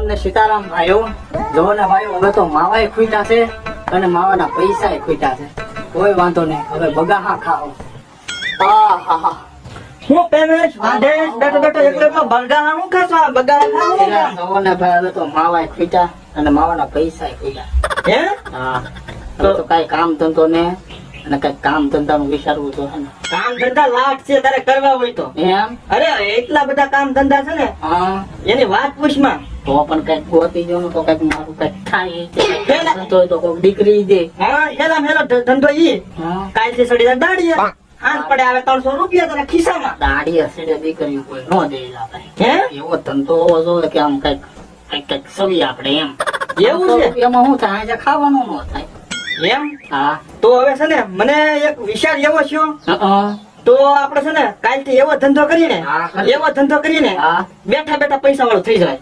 રામ ને સીતારામ ભાઈઓ જોવો ને ભાઈઓ હવે તો માવાય ખૂટ્યા છે અને માવાના પૈસા ખૂટ્યા છે. કોઈ વાંધો નહીં હવે બગાહા ખાઓ. આ હા હા હું પેમેશ વાંધે? બેઠો બેઠો એકલો એકલો બગાહા હું ખાશો? બગાહા ખાવું એલા ભાઈ હવે તો માવાય ખૂટ્યા અને માવાના પૈસા ખૂટ્યા. હે? હા. તો કઈ કામ ધંધો ને અને કઈ કામ ધંધાનું વિચારવું તો કામ ધંધા લાખ છે તારે કરવા હોય તો. એમ? અરે એટલા બધા કામ ધંધા છે ને. હા. એની વાત પૂછમાં. તો પણ કંઈક ગોતી જો તો કંઈક મારું કંઈક થાય તો તો કોઈક દીકરી દે. હા હેલા ધંધો ઈ. હા. કાલથી સડી દાડી હાથ પડે આવે ત્રણસો રૂપિયા તને ખિસ્સામાં. દાડી હશે દીકરી કોઈ નો દે આપણે હે? એવો ધંધો હોવો જોઈએ કે આમ કંઈક કંઈક કંઈક સવી આપણે એમ. એવું છે? એમાં શું થાય આજે ખાવાનું નો થાય. એમ? હા. તો હવે છે ને મને એક વિચાર એવો છે હં. તો આપડે છે ને કાલથી એવો ધંધો કરીને. એવો ધંધો કરીને બેઠા બેઠા પૈસા વાળો થઈ જાય.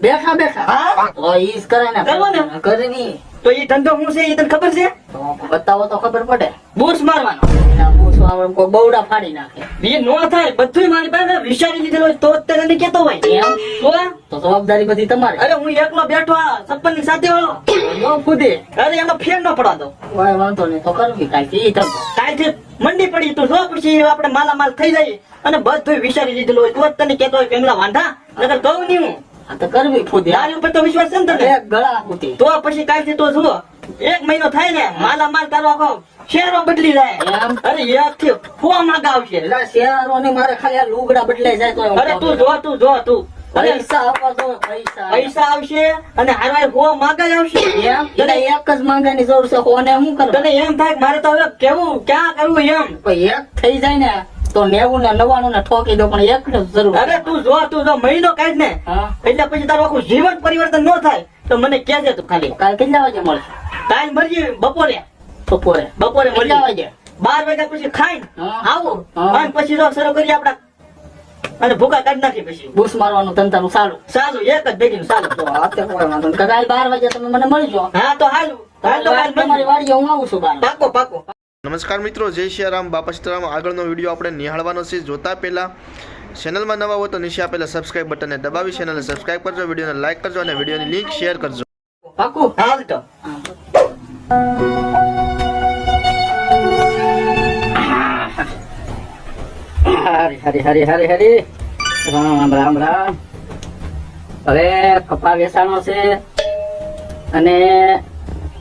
બેઠા બેઠા. હા? તો કરે ને. કરવો ને? કરે તો એ ધંધો શું છે? એ તને ખબર છે? બતાવો તો ખબર પડે. બુર્સ મારવાનો. એના પૂછવા કોઈ બહુડા ફાડી નાખે. એ નો થાય બધું મારી પાસે વિચારી લીધેલું તો તને નહીં હોય. એમ? તો તો જવાબદારી બધી તમારી. અરે હું એકલો બેઠો આ સપનની સાથે વાળો. નો અરે એનો ફેર ન પડવા દો વાંધો નહીં તો કરવી કાંઈ ધંધો. મંડી પડી તું. જો પછી આપણે માલામાલ થઈ જાય અને બધું વિચારી લીધેલું હોય તો તને કેતો હોય પેમલા વાંધા. નકર કહું નહીં હું. તો કરવી ખુદે તારી ઉપર તો વિશ્વાસ છે ને તને? એક ગળા કૂટી તો પછી કાલથી તો જુઓ. એક મહિનો થાય ને માલામાલ તારો આખો શેરો બદલી જાય. અરે એક થી ફો માગા આવશે એટલે શેરોની મારે ખાલી આ લુગડા બદલાઈ જાય તો અરે તું જો તું જો તું. પૈસા આવશે અને હારવાર ફો માગા આવશે. એક જ માંગવાની જરૂર છે કોને શું તને એમ થાય મારે તો હવે કેવું ક્યાં કરવું એમ? એક થઈ જાય ને તો નેવું ને નવાણું ને ઠોકી દો પણ એક જરૂર. અરે તું જો તું જો મહિનો કાઢ ને. એટલે પછી તારું આખું જીવન પરિવર્તન ન થાય તો મને કહેજે તું ખાલી. કાલ કેટલા વાગે મળશે? ટાઈમ ભરજી બપોરે. બપોરે. બપોરે કેટલા વાગે? બાર વાગ્યા પછી ખાઈ. આવું. અને પછી જો શરૂ કરીએ આપડા અને ભૂકા કાઢ નાખી પછી. બૂસ મારવાનું તંતાનું સારું સારું એક જ ભેગી સારું તો અત્યારે. કાલ બાર વાગે તમે મને મળજો. હા તો હાલું. હાલ તો કાલ તમારી. વાડીએ હું આવું છું બાર. પાકો પાકો. નમસ્કાર મિત્રો, જય સિયારામ બાપા સીતારામ. આગળનો વીડિયો આપણે નિહાળવાનો છે. જોતા પહેલાં ચેનલમાં નવા હો તો નીચે આપેલા સબસ્ક્રાઇબ બટનને દબાવી ચેનલને સબસ્ક્રાઇબ કરજો, વિડીયોને લાઇક કરજો અને વિડીયોની લિંક શેર કરજો. રામ રામ રામ. હવે કપા અને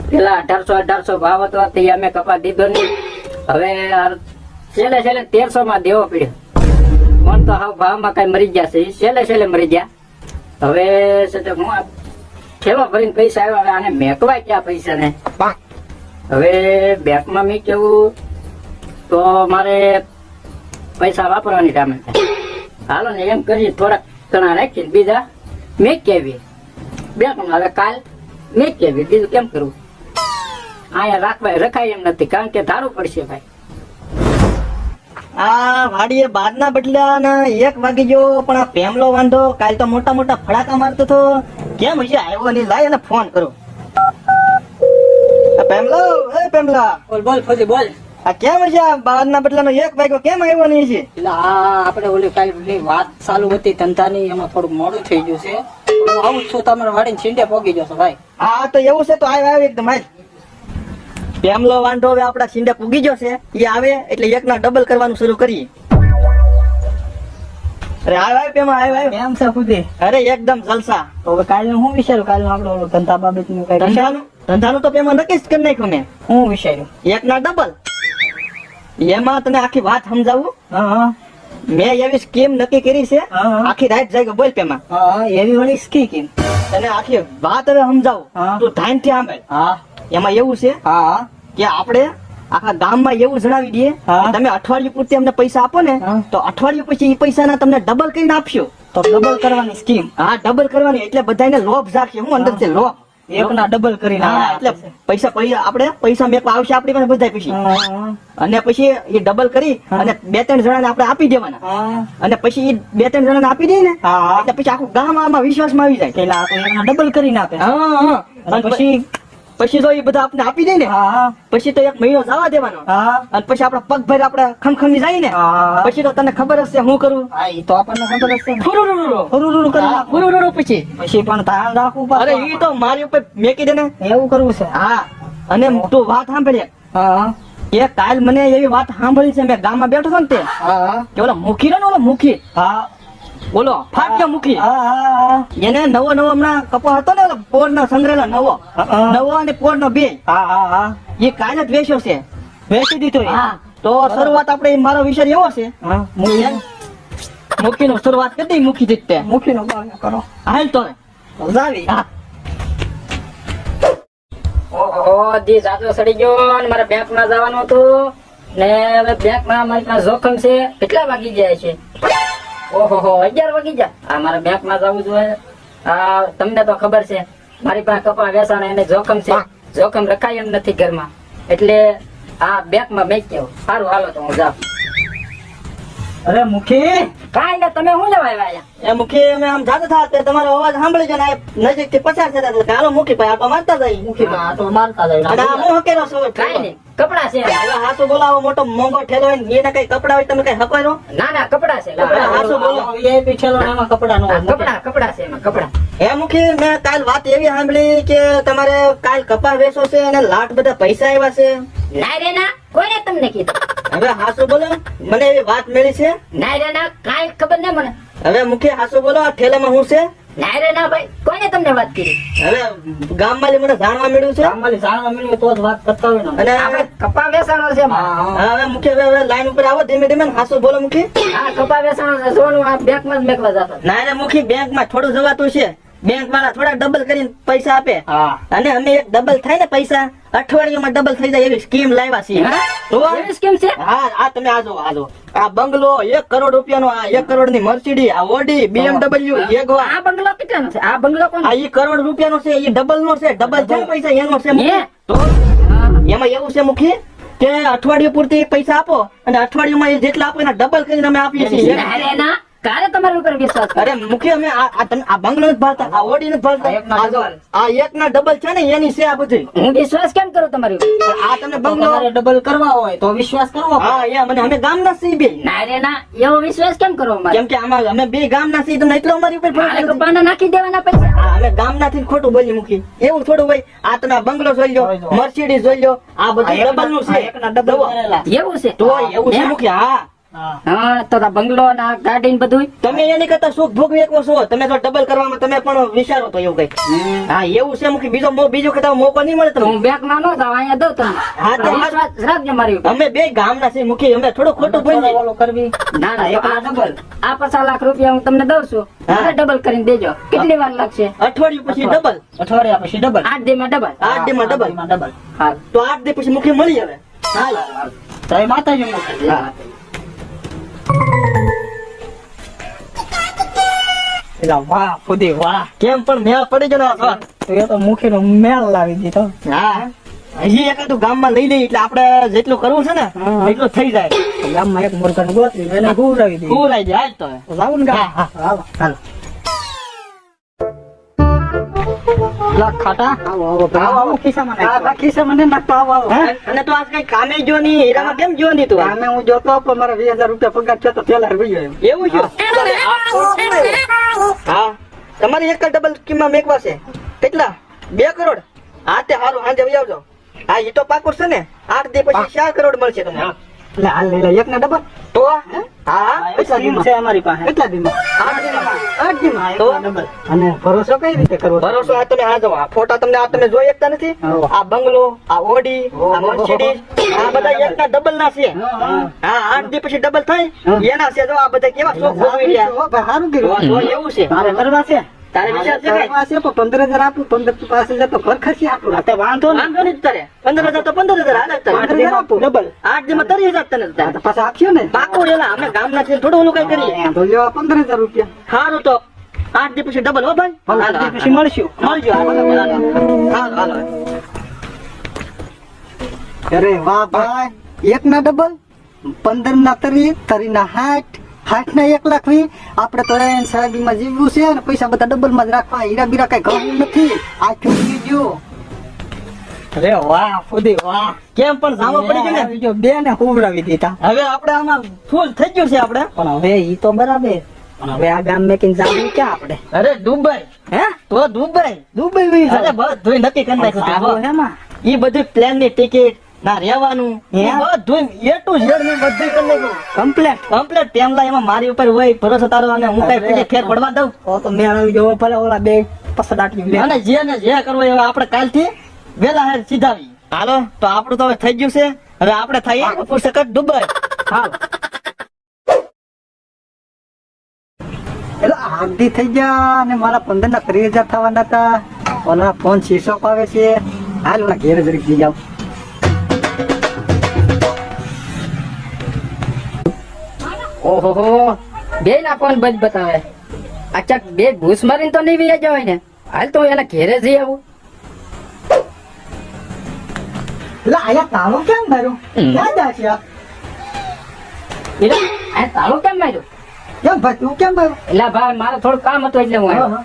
પેલા અઢારસો અઢારસો ભાવ હતો, તે અમે કપા દીધો નહીં. હવે છેલ્લે છેલ્લે તેરસો માં દેવો પડ્યો. કોણ તો હાવ ભાવમાં કઈ મરી ગયા છે. છેલ્લે છેલ્લે મરી ગયા. હવે હું ઠેલો ભરીને પૈસા આવ્યો, હવે આને મેકવાય ક્યાં પૈસા ને? હવે બેંકમાં મેં કેવું તો મારે પૈસા વાપરવાની ટામે હાલો ને એમ કરી થોડાક ઘણા રાખીને બીજા મેં કેવી બેંકમાં હવે કાલ મેં કેવી બીજું કેમ કરવું અહીંયા રાખવા રખાય એમ નથી કારણ કે ધારું પડશે ભાઈ. આ વાડીએ બારના બદલ્યા ને એક વાગી ગયો પણ આ પેમલો વાંધો કાલ તો મોટા મોટા ફડાકા મારતો તો કેમ હશે આવ્યો નહીં? લાય અને ફોન કરો. પેમલો એ પેમલા બોલ બોલ ફોજી બોલ. આ કેમ હશે આ બારના બદલાનો એક વાગ્યો? કેમ આવ્યો નહીં છે એટલે આ આપણે ઓલી કાલની વાત ચાલુ હતી ધંધાની એમાં થોડું મોડું થઈ ગયું છે. હું આવું છું તમારે વાડીને છીંડે પોગી જશો ભાઈ. હા તો એવું છે તો આવ્યો આવ એકદમ આજ પેમલો વાંઢો હવે આપડા છીંડે પૂગી ગયો છે. એ આવે એટલે એક ના ડબલ કરવાનું શરૂ કરીએ. અરે આવ આવ પેમાં આવ આવ કેમ છે ખુદી અરે એકદમ જલસા. તો હવે કાલે હું વિચારું કાલે આપણે ઓલો ધંધા બાબતનું કઈ ધંધાનું? ધંધાનું તો પેમાં નક્કી જ કરી નાખ્યું મેં. હું વિચાર્યું? એક ના ડબલ એમાં તને આખી વાત સમજાવું? હા મેં એવી સ્કીમ નક્કી કરી છે. આખી રાત જાય બોલ પેમાં. એવી વળી સ્કીમ તને આખી વાત હવે સમજાવું. તું ધ્યાનથી સાંભળ. હા. એમાં એવું છે હા. કે આપણે આખા ગામમાં એવું જણાવી દઈએ તમે અઠવાડિયું પૂરતી અમને પૈસા આપો ને તો અઠવાડિયું પછી એ પૈસાના તમને ડબલ કરીને આપશો. તો ડબલ કરવાની સ્કીમ હા ડબલ કરવાની એટલે બધાને લોભ જાગશે હું અંદર છે લોભ. ડબલ કરીને. એટલે પૈસા પૈસા આપણે પૈસા મેકવા આવશે આપણી પાસે બધા પછી. અને પછી એ ડબલ કરી અને બે ત્રણ જણાને આપણે આપી દેવાના. અને પછી એ બે ત્રણ જણાને આપી દઈએ ને એટલે પછી આખું ગામ આમાં વિશ્વાસમાં આવી જાય. ડબલ કરી નાખે હા હા. અને અને પછી પછી તો એ બધા આપણે આપી દે ને. પછી તો એક મહિનો જવા દેવાનો. અને પછી આપડે પગ ભર આપણે ખમખમી જાય ને. પછી તો તને ખબર હશે હું કરું. તો આપણને ખબર હશે. છે ને. ફુરુરુરુ. હુરુરુરુ કરી નાખો. ફુરુરુરુ પછી. પછી પણ ધ્યાન રાખવું અરે પડે તો મારી ઉપર મેકી દે ને. એવું કરવું છે? હા. અને તું વાત સાંભળે. એ કાલ મને એવી વાત સાંભળી છે મેં ગામમાં બેઠો હતો ને તે. કે ઓલો મુખી ને ઓલો મુખી. હા. બોલો હા હા એને નવો નવો હમણાં કપો હતો ને પોર નો સંગ્રહેલો નવો. નવો અને પોર નો બે. હા હા હા. એ કાલે જ વેચ્યો છે. વેચી દીધો તો શરૂઆત આપણે મારો વિચાર એવો છે. મૂકી નો શરૂઆત કરી દઈ મુખી જીતતે મૂકીનો બાર કરો. હાલ તો જાવી. ઓહો દી જાજો સડી ગયો ને મારે બેંકમાં જવાનું હતું. ને હવે બેંકમાં મારી જોખમ છે. કેટલા વાગી જાય છે? ઓહો અગિયાર વાગી ગયા. આ મારે બેંકમાં જવું જોઈએ. આ તમને તો ખબર છે, મારી પાસે કપા વેચાણ એને જોખમ છે. જોખમ રખાય એમ નથી ઘરમાં. એટલે આ બેંકમાં કેવું સારું, હાલો તો હું જાઉં. અરે મુખી! કાંઈ ને તમે શું લેવા આવ્યા એ મુખી અમે આમ જાતા થા તે તમારો અવાજ સાંભળી છે ને નજીકથી પસાર થતા એટલે હાલો મુખી ભાઈ આટો મારતા જાય. મુખી ભાઈ આ તો મારતા જાય. અને આ હું હકેલો છું? કાંઈ નહીં કપડા છે હાસુ બોલાવો મોટો મોંઘો ઠેલો હોય એને કઈ કપડા હોય તમે કઈ હકવાય ના? ના કપડા છે. કપડાં, હા, શું બોલો? VIP એમાં કપડાં નો કપડા કપડા છે એમાં કપડા. હે મુખી મેં કાલ વાત એવી સાંભળી કે તમારે કાલ કપા વેચો છે અને લાખ બધા પૈસા આવ્યા છે. ના રે ના. કોઈને તમને કીધું? હવે હાસુ બોલો. મને એવી વાત મળી છે? ના રે ના કાંઈ ખબર નહીં મને. હવે મુખ્ય હાસુ બોલો આ ઠેલામાં હું છે? ના રે ના ભાઈ કોઈને તમને વાત કરી? હવે ગામમાં મને જાણવા મળ્યું છે? ગામમાંથી જાણવા મળ્યું તો જ વાત કરતા હોય ને. અને આપણે કપા વેસાણો છે એમાં. હા, હા. હવે મુખ્ય હવે લાઈન ઉપર આવો ધીમે ધીમે ને હાસુ બોલો મુખી. હા કપા વેસાણો છે સોનું આ બેંકમાં જ મેકવા જતો. ના રે મુખી બેંકમાં થોડું જવાતું છે. બેંક વાળા થોડા ડબલ કરીને પૈસા આપે. અને અમે એક ડબલ થાય ને પૈસા અઠવાડિયામાં ડબલ થઈ જાય એવી સ્કીમ લાવ્યા છીએ. સ્કીમ છે? હા આ તમે આ જો આ જો. આ બંગલો એક કરોડ રૂપિયાનો આ એક કરોડની મર્સિડી આ ઓડી બીએમડબલ્યુ જેગવાર આ બંગલો કેટલાનો છે? આ બંગલો કોણ? આ કરોડ રૂપિયાનો છે એ ડબલ નો છે ડબલ છે પૈસા એનો છે તો એમાં એવું છે મુખી કે અઠવાડિયું પૂરતી પૈસા આપો અને અઠવાડિયુંમાં એ જેટલા આપો એના ડબલ કરીને અમે આપીએ છીએ. કારે તમારા ઉપર વિશ્વાસ અરે મુખી અમે આ બંગલો જ ભાળતા આ ઓડી નથી ભાળતા. આ જો, એક ના ડબલ છે ને એની છે આ બધી. હું વિશ્વાસ કેમ કરું તમારી આ તમને બંગલો ડબલ કરવા હોય તો વિશ્વાસ કરવો હા એ મને અમે ગામના સી બે. ના રે ના. એવો વિશ્વાસ કેમ કરવો અમારે? કેમ કે આમાં અમે બે ગામના સી તમને એટલો અમારી ઉપર ભરોસો નથી. નાખી દેવાના પૈસા. હા, અમે ગામથી ખોટું બોલી મૂકી એવું થોડું હોય. આ તમે બંગલો જોઈ લો મર્સિડીઝ જોઈ લો આ બધું ડબલનું છે. છે એકના ડબલ એવું છે? તો એવું છે મૂકી હા. હા. હા તો બંગલો ના ગાડી ને બધું તમે એની કરતા સુખ ભોગવી એક છો. તમે તો ડબલ કરવામાં તમે પણ વિચારો તો એવું કઈ. હા એવું છે મૂકી બીજો બીજો કદાચ મોકો નહીં મળે હું બેંકમાં ન જાવ અહીંયા દઉં તમે હા, તો રાખજો મારી અમે બે ગામના છીએ મૂકી અમે થોડું ખોટું બોલી કરવી. ના ના એકના ડબલ. આ પચાસ લાખ રૂપિયા હું તમને દઉં છું. હા. ડબલ કરીને દેજો. કેટલી વાર લાગશે? અઠવાડિયું પછી ડબલ અઠવાડિયા પછી ડબલ આઠ દે માં ડબલ આઠ દે માં ડબલ ડબલ હા તો આઠ દી પછી મૂકી મળી હવે તો એ માતાજી મુખી. હા. વાહ ફુદી વાહ કેમ પણ મેળ પડી ગયો ને તો એ તો મુખીનો મેળ લાવી દીધો હા હજી તું ગામમાં લઈ લઈએ એટલે આપડે જેટલું કરવું છે ને એટલું થઈ જાય ગામમાં એક મુરઘાને ગોતવી એને ગુરાવી દીધી. ગુરાવી દે હાલ તો લાવું ને ગામ? હા, હાલો. હાલો ખાટા? આવો આવો આવો આવો ખિસ્સામાં નાખો. ખિસ્સામાં ને નાખતો આવો આવો. અને તો આજ કઈ કામે ગયો નહીં હીરામાં કેમ ગયો નહીં તું કામે હું જોતો પણ મારા વીસ રૂપિયા પગાર થયો તો પેલા રૂપિયો એમ. એવું છે? હા. તમારી એક ડબલ કિંમત મેકવા છે. કેટલા? બે કરોડ? હા તે હારું સાંજે વહી આવજો. હા એ તો પાકુર છે ને. આઠ દી પછી ચાર કરોડ મળશે તમને. એટલે હાલ લઈ લે એક ને ડબલ તો ફોટા તમને આ તમે જોઈ શકતા નથી? આ બંગલો આ ઓડી આ મર્સિડીઝ આ બધા ડબલ ના છે. હા. આઠ દી પછી ડબલ થાય. એના છે જો આ બધા કેવા શોખ સારું કર્યું. એવું છે. કરવા છે? તારે વિચાર છે કઈ? કરવા પંદર હજાર આપું પંદર તું પાસે જતો ઘર ખર્ચી આપું. હા, વાંધો વાંધો નહીં તારે. પંદર હજાર તો પંદર હજાર હાલે તારે. હજાર આપું. ડબલ. આઠ દી ત્રીસ હજાર તને તારે. તો આપ્યો ને? પાકું એલા અમે ગામના છીએ થોડું ઓલું કઈ કરીએ. તો લેવા પંદર હજાર રૂપિયા. સારું તો. આઠ દી પછી ડબલ હો ભાઈ? આઠ દી પછી મળશું. મળજો હાલો હાલો હાલો. અરે વાહ ભાઈ એક ના ડબલ પંદર ના તરી તરી ના હાઠ હાઠ ના એક લાખ વી આપણે તો રેન સાહેબી માં જીવવું છે અને પૈસા બધા ડબલમાં જ રાખવા. હીરા બીરા કઈ ઘણું નથી. આ ચૂકી ગયો અરે વાહ ફુદી વાહ. કેમ પણ સામો પડી ગયો ને? બીજો બે ને હુવડાવી દીધા. હવે આપણે આમાં ફૂલ થઈ ગયું છે આપણે? પણ હવે ઈ તો બરાબર. હવે આ ગામ મેકિન જાવું ક્યાં આપણે? અરે દુબઈ. હે? તો દુબઈ. દુબઈ અરે બધું નક્કી કરી નાખ્યું ઈ બધું પ્લેનની ટિકિટ ના રહેવાનું. બધું એ ટુ ઝેડ મેં બધું કરી નાખ્યું કમ્પ્લેટ કમ્પ્લીટ પેમલા એમાં મારી ઉપર હોય ભરોસો તારો અને હું કઈ પેલી ફેર પડવા દઉં. તો મેં આવી ભલે ઓલા બે પસંદ આટલી અને જે ને જે કરવું એ આપણે કાલથી વેલા હેર સીધાવી. હાલો તો આપણું તો હવે થઈ ગયું છે. હવે આપણે થઈએ. પુસ્તક દુબઈ હાલ એટલે આગથી થઈ ગયા અને મારા પંદર ના ત્રીસ હજાર થવાના હતા. ઓલા ફોન શીશો પાવે છે. હાલ ઓલા ઘેર જરીક જઈ જાવ ઓહો બે ના કોણ બજ બતાવે. અચ્છા બે ભૂસ મારીને તો નહીં વિયા જવાય ને. હાલ તો એના ઘેરે જઈ આવું. આયા તાળો કેમ માર્યો? ક્યાં આ? એટલે કેમ માર્યું? કેમ ભાઈ તું કેમ માર્યો? એટલે ભાઈ મારે થોડું કામ હતું એટલે હું આવ્યો.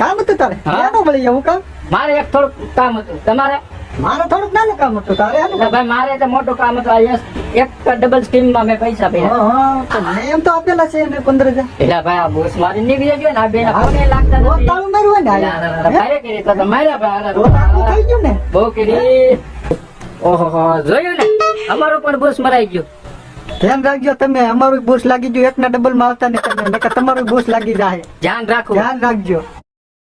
કામ હતું તારે. ક્યાં જવું કામ? મારે એક થોડું કામ હતું. તમારે? મારે થોડુંક નાનું કામ હતું તારે ભાઈ મારે તો મોટું કામ હતું એક- એક ડબલ સ્કીમમાં મેં પૈસા પૈસા હા, હા, તો મેં એમ તો આપેલા છે એને પંદર હજાર. એટલે ભાઈ આ ઘૂસ મારી નહીં ગયો ને આ બે ના ફોને લાગતા તો નથી? તાળું હોય ને એટલે આયા. આ ભારે કરી તો તો માર્યા ભાઈ તો તો થઈ ગયું ને? બહુ કરી. ઓહો જોયું ને? અમારું પણ બોસ મરાઈ ગયો. ધ્યાન રાખજો તમે અમારું બોસ લાગી ગયું એકના ડબલમાં આવતા ને તમે તમારું બોસ લાગી જાય ધ્યાન રાખો. ધ્યાન રાખજો.